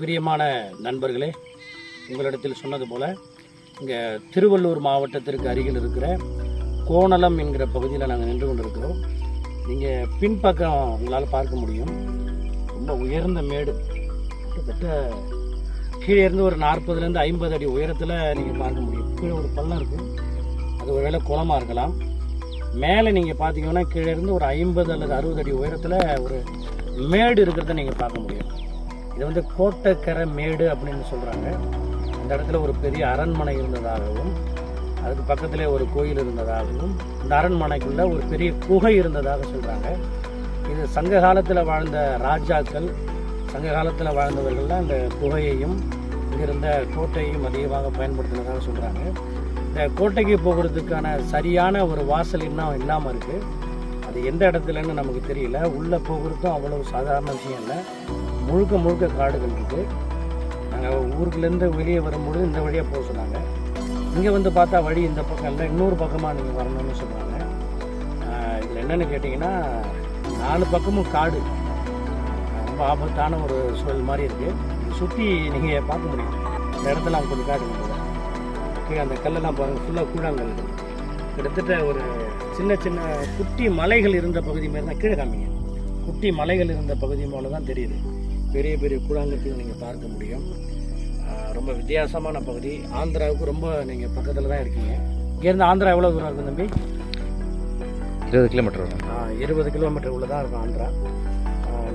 பிரியமான நண்பர்களே உங்களிடத்தில் சொன்னது போல் இங்கே திருவள்ளூர் மாவட்டத்திற்கு அருகில் இருக்கிற கோணலம் என்கிற பகுதியில் நாங்கள் நின்று கொண்டிருக்கிறோம். நீங்கள் பின்பக்கம் உங்களால் பார்க்க முடியும். ரொம்ப உயர்ந்த மேடு. கிட்டத்தட்ட கீழே இருந்து ஒரு நாற்பதுலேருந்து ஐம்பது அடி உயரத்தில் நீங்கள் பார்க்க முடியும். கீழே ஒரு பள்ளம் இருக்கும் அது ஒருவேளை குளமாக இருக்கலாம். மேலே நீங்கள் பார்த்தீங்கன்னா கீழே இருந்து ஒரு ஐம்பது அல்லது அறுபது அடி உயரத்தில் ஒரு மேடு இருக்கிறத நீங்கள் பார்க்க முடியும். இது வந்து கோட்டைக்கரை மேடு அப்படின்னு சொல்கிறாங்க அந்த இடத்துல ஒரு பெரிய அரண்மனை இருந்ததாகவும் அதுக்கு பக்கத்திலே ஒரு கோயில் இருந்ததாகவும் இந்த அரண்மனைக்குள்ளே ஒரு பெரிய குகை இருந்ததாக சொல்கிறாங்க இது சங்க காலத்தில் வாழ்ந்த ராஜாக்கள் சங்க காலத்தில் வாழ்ந்தவர்கள்லாம் இந்த குகையையும் இங்கிருந்த கோட்டையையும் அதிகமாக பயன்படுத்தினதாக சொல்கிறாங்க இந்த கோட்டைக்கு போகிறதுக்கான சரியான ஒரு வாசல் இன்னும் இல்லாமல் இருக்குது அது எந்த இடத்துலன்னு நமக்கு தெரியல. உள்ளே போகிறதும் அவ்வளவு சாதாரண விஷயம் இல்லை. முழுக்க முழுக்க காடுகள் இருக்குது நாங்கள் ஊருக்குலேருந்து வெளியே வரும்பொழுது இந்த வழியாக போக சொன்னாங்க. இங்கே வந்து பார்த்தா வழி இந்த பக்கம் இல்லை. இன்னொரு பக்கமாக நீங்கள் வரணும்னு சொல்கிறாங்க இதில் என்னென்னு கேட்டிங்கன்னா நாலு பக்கமும் காடு. ரொம்ப ஆபத்தான ஒரு சூழல் மாதிரி இருக்குது சுற்றி நீங்கள் பார்க்க முடியும். இந்த இடத்துல கொஞ்சம் காடு இருக்குது அந்த கல்லெல்லாம் பாருங்கள் ஃபுல்லாக கூழாங்கல். இருக்குது கிட்டத்தட்ட ஒரு சின்ன சின்ன குட்டி மலைகள் இருந்த பகுதி மாதிரி தான் கீழே காமிங்க. குட்டி மலைகள் இருந்த பகுதி போல தான் தெரியுது. பெரிய பெரிய கூழாங்கற்கள் நீங்கள் பார்க்க முடியும். ரொம்ப வித்தியாசமான பகுதி. ஆந்திராவுக்கு ரொம்ப நீங்கள் பக்கத்தில் தான் இருக்கீங்க. இங்கேருந்து ஆந்திரா எவ்வளோ தூரம் இருக்கும் தம்பி? இருபது கிலோமீட்டர் இருபது கிலோமீட்டர் உள்ள தான் இருக்கும் ஆந்திரா.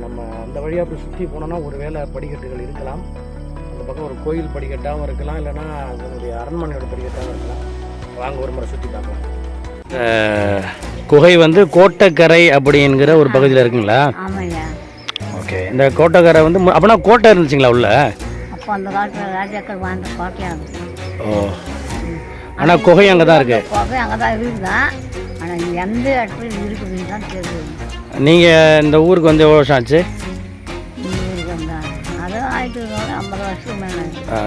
நம்ம அந்த வழியாக அப்படி சுற்றி போனோம்னா ஒரு வேளை படிக்கட்டுகள் இருக்கலாம். அந்த பக்கம் ஒரு கோயில் படிக்கட்டாகவும் இருக்கலாம். இல்லைன்னா அதனுடைய அரண்மனையோட படிக்கட்டாகவும் இருக்கலாம். வாங்க ஒரு முறை சுற்றி பார்க்கலாம் குகை வந்து கோட்டைக்கரை அப்படிங்கிற ஒரு பகுதியில் இருக்குங்களா? ஓகே. இந்த கோட்டைக்கரை வந்து மு- அப்பனா கோட்டை இருந்துச்சுங்களா உள்ள? அப்போ அந்த காலத்தில் ராஜாக்கள் வாழ்ந்த கோட்டையாக ஓ. ஆனால் குகை அங்கே தான் இருக்குது கோட்டை அங்கே தான் இருக்குதான் ஆனால் எந்த இடத்துல இருக்குதுன்னு தான் தெரியுது. நீங்கள் இந்த ஊருக்கு வந்து எவ்வளோ வருஷம் ஆச்சு?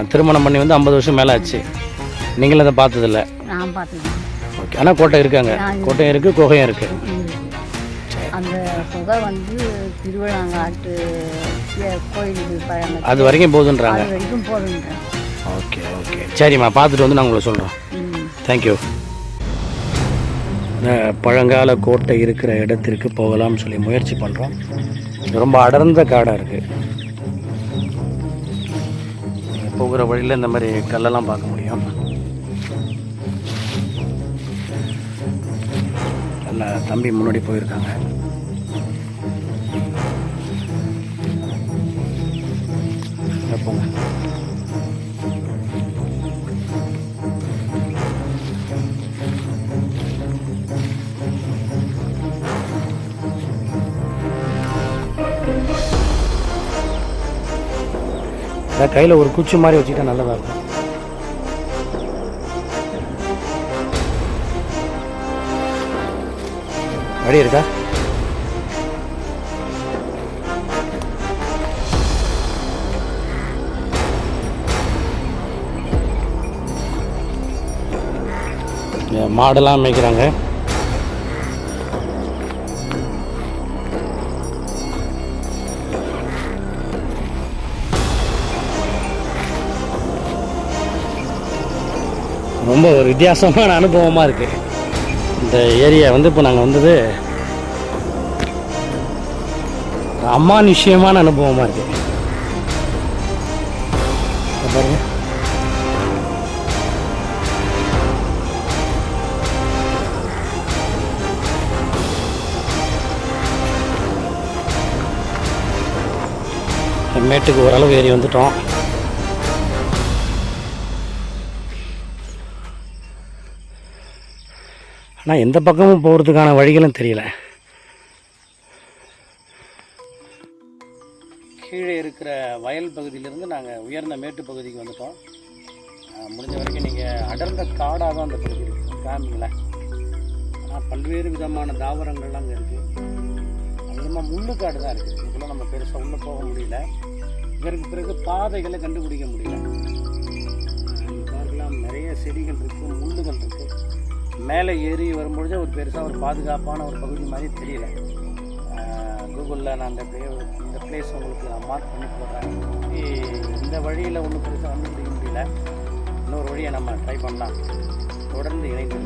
திருமணம் பண்ணி வந்து ஐம்பது வருஷம் மேலே ஆச்சு. நீங்களும் அதை பார்த்ததில்ல. நான் பார்த்துக்கேன் ஓகே ஆனால் கோட்டை இருக்காங்க. கோட்டையும் இருக்குது குகையும் இருக்குது அந்த புகை வந்து திருவிழாங்காட்டு கோயிலுக்கு அது வரைக்கும் போதுன்றாங்க. அது வரைக்கும் போதுன்றேன் ஓகே ஓகே சரிம்மா பார்த்துட்டு வந்து நான் உங்களை சொல்கிறோம் தேங்க்யூ பழங்கால கோட்டை இருக்கிற இடத்திற்கு போகலாம்னு சொல்லி முயற்சி பண்ணுறோம் ரொம்ப அடர்ந்த காடாக இருக்குது போகிற வழியில் இந்த மாதிரி கல்லெல்லாம் பார்க்க முடியும். காரில் தம்பி முன்னாடி போயிருக்காங்க. போங்க. கையில் ஒரு குச்சி மாதிரி வச்சுக்கிட்டா நல்லதாக இருக்கும். வழி இருக்கா? மாடெல்லாம் மேய்க்கிறாங்க. ரொம்ப ஒரு வித்தியாசமான அனுபவமாக இருக்குது இந்த ஏரியா வந்து இப்போ நாங்கள் வந்தது அம்மா நிச்சயமான அனுபவமாக இருக்குது பாருங்க. மேட்டுக்கு ஓரளவு ஏறி வந்துட்டோம். ஆனால் எந்த பக்கமும் போகிறதுக்கான வழிகளும் தெரியல. கீழே இருக்கிற வயல் பகுதியிலேருந்து நாங்கள் உயர்ந்த மேட்டு பகுதிக்கு வந்துட்டோம். முடிஞ்ச வரைக்கும் நீங்கள் அடர்ந்த காடாக தான் அந்த பகுதி இருக்குது காமிங்களேன் ஆனால் பல்வேறு விதமான தாவரங்கள்லாம் அங்கே இருக்குது அதிகமாக முள்ளுக்காடு தான் இருக்குது இதுக்குள்ளே நம்ம பெருசாக உள்ளே போக முடியல. இதற்கு பிறகு பாதைகளை கண்டுபிடிக்க முடியல. பார்க்கலாம் நிறைய செடிகள் இருக்குது முள்ளுகள் இருக்குது மேலே ஏறி வரும்பொழுது ஒரு பெருசாக ஒரு பாதுகாப்பான ஒரு பகுதி மாதிரி தெரியல. கூகுளில் நான் அந்த ப்ளே இந்த பிளேஸ் உங்களுக்கு நான் மார்க் பண்ணி போடுறேன். இந்த வழியில் ஒன்றும் பெருசாக கண்டுபிடிக்க முடியல. இன்னொரு வழியை நம்ம ட்ரை பண்ணலாம். தொடர்ந்து இணைந்து